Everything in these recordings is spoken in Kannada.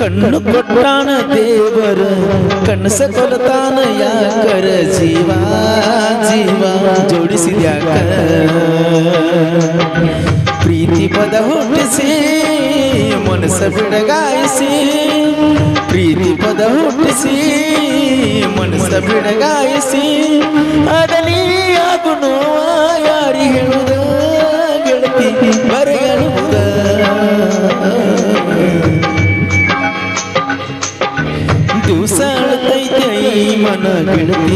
ಕಣ್ಣು ಕೊಟ್ಟಾನ ದೇವರ, ಕನಸ ಕೊಲತಾನ ಯಾಕರ ಜೀವ ಜೀವ ಜೋಡಿಸಿದ್ಯಾಕ ಪ್ರೀತಿ ಪದ ಹುಟ್ಟಿಸಿ, ಮನಸ್ಸ ಬಿಡಗಾಯಿಸಿ, ಪ್ರೀತಿ ಪದ ಹುಟ್ಟಿಸಿ, ಮನಸ್ಸ ಬಿಡಗಾಯಿಸಿ, ಅದಲಿ ಆಗು ಯಾರಿ ಹೇಳುದ ಗೆಳತಿ ಈ ಮನ ಗೆಳತಿ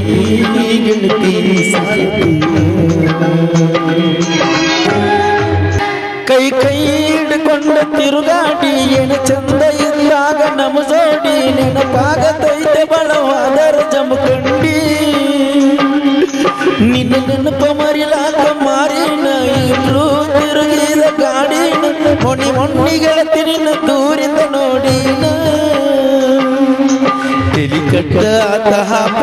ಗೆಳತಿ ಸಾಯ್ತೀನ. ಕೈ ಕೈ ಹಿಡ್ಕೊಂಡ ತಿರುಗಾಡಿ ಏನು ಚಂದ ಇದ್ದಾಗ ನಮ ಜೋಡಿ ನೆನಪಾಗತೈತೆ ಬಳವಾದರ ಜಮಖಂಡಿ ನಿನ್ನ ನೆನಪ ಮರಿಲಾಕ ಮಾರಿನ ಇಬ್ರು ತಿರುಗಿದ ಗಾಡಿನ ಮೊಣಿ ಮೊಣ್ಣಿಗಳ ತಿರಿನ ದೂರಿಂದ ಆತ ಹಾಪ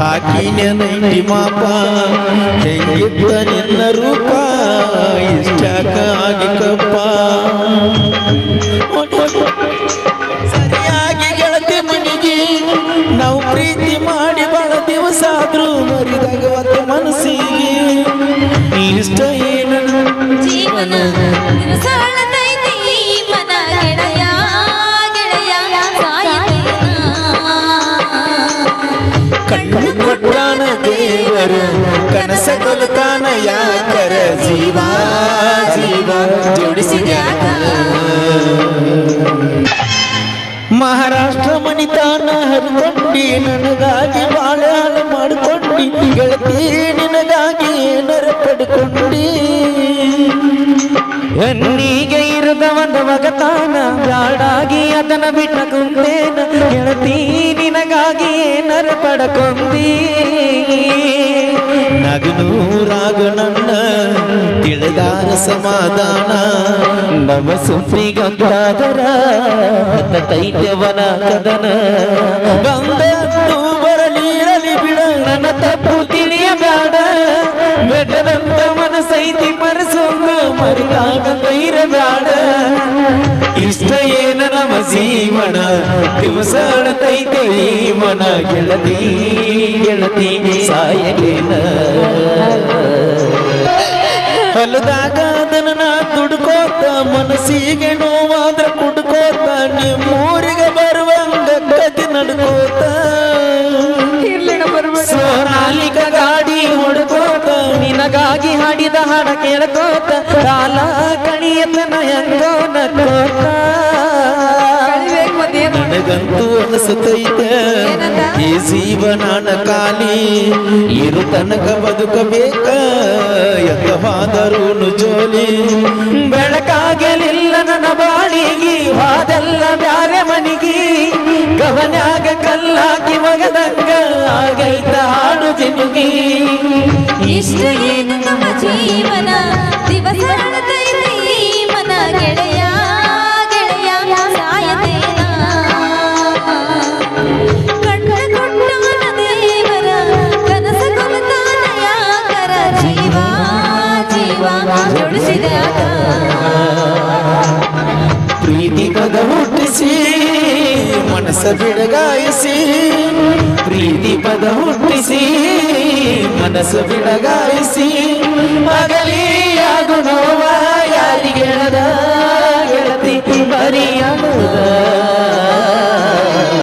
ಹಾಕಿನ ನೈಟಿ ಮಾಪ ಹೆಂಗಿದ್ದ ನಿನ್ನ ರೂಪ ಇಷ್ಟಾಕ ಆಗಿ ಕಪ್ಪ. ಸರಿಯಾಗಿ ಗೆಳತಿ ಮನಿಗೆ ನಾವು ಪ್ರೀತಿ ಮಾಡಿ ಬಹಳ ದಿವಸ ಆದ್ರೂ ಮರಿದಾಗ ಮನಸ್ಸಿಗೆ. ಇಷ್ಟ ಕೊಲ್ತಾನ ಯಾಕರ ಜೀವ ಜೀವ ಜೋಡಿಸಿದ್ಯಾಕ ಮಹಾರಾಷ್ಟ್ರ ಮಣಿತಾನ ಹರಿಕೊಂಡಿ ನನಗಾಗಿ ಬಾಳ ಹಾಲು ಮಾಡಿಕೊಂಡಿ, ಗೆಳತಿ ನಿನಗಾಗಿ ಏನರ ಪಡ್ಕೊಂಡಿ ಹೆಣ್ಣಿಗೆ ಅದನ್ನ ಬಿಟ್ಟ ಕುಂತೇನ ಗೆಳತಿ, ನಿನಗಾಗಿ ಏನರ ಪಡಕೊಂಡಿ. ನಗನೂರಾಗ ನನ್ನ ತಿಳಿದಾರ ಸಮಾಧಾನ. ನಮ ಸುಪ್ರಿಗಂತಾದರ ತೈತ್ಯವನ ಕದನ ಗಂಗೂ ಬರಲಿರಲಿ ಬಿಡ, ನನ್ನ ತಪ್ಪು ಮರಿದಾಗ ಇರಬೇಡ ಇಷ್ಟ ಏನ ನಮ ಜೀವನ ದಿವಸ ಅಳತೈತೆ ಈ ಮನ ಗೆಳತಿ ಗೆಳತಿ ಸಾಯಲೇನ ಹೊಲದಾಗ ಅದನ್ನ ನಾ ದುಡ್ಕೋತ ಮನಸ್ಸಿಗೆ ನೋವಾದ್ರ ಕುಡ್ಕೋತ ನಿಮ್ಮೂರಿಗೆ ಬರುವಂಗ ಕದಿ ನಡ್ಕೋತ ಹಾಡಿದ ಹಾಡ ಕೇಳ್ಕೋತ ಕಾಲ ಕಣಿಯತನ ನಯಂಗೋ ನಕ್ಕೋತ ನನಗಂತೂ ಅನಿಸುತ್ತೈತೆ ಈ ಜೀವನಾನ ಖಾಲಿ ಇರು ತನಕ ಬದುಕಬೇಕ ಎತ್ತವಾದರೂ ಜೋಲಿ. ಬೆಳಕಾಗಲಿಲ್ಲ ನನ್ನ ಬಾಳಿಗಿ ವಾದೆಲ್ಲ ಬ್ಯಾರೆ ಮನಿಗಿ. ಕವನ್ಯಾಗ ಕಲ್ಲಾಕಿ ಮಗದಂಗ ಆಗೈತ ಜಿನುಗಿ ಇಷ್ಟ ಏನು ನಮ್ಮ ಜೀವನ? ದಿವಸ ಮನ ಗೆಳೆಯ ಗೆಳೆಯ ಕಣ್ಣ ದೇವರ ಕನಸ ಕೊಲತಾನ ಯಾಕರ ಜೀವ ಜೀವ ಪ್ರೀತಿ ಪದ ಹುಟ್ಟಿಸಿ ಮನಸ್ಸ ಬಿಡಗಾಯಿಸಿ ಪ್ರೀತಿ ಪದ ಹುಟ್ಟಿಸಿ ಮನಸ್ಸು ಬಿಡಗಾಯಿಸಿ ಮಗಲಿ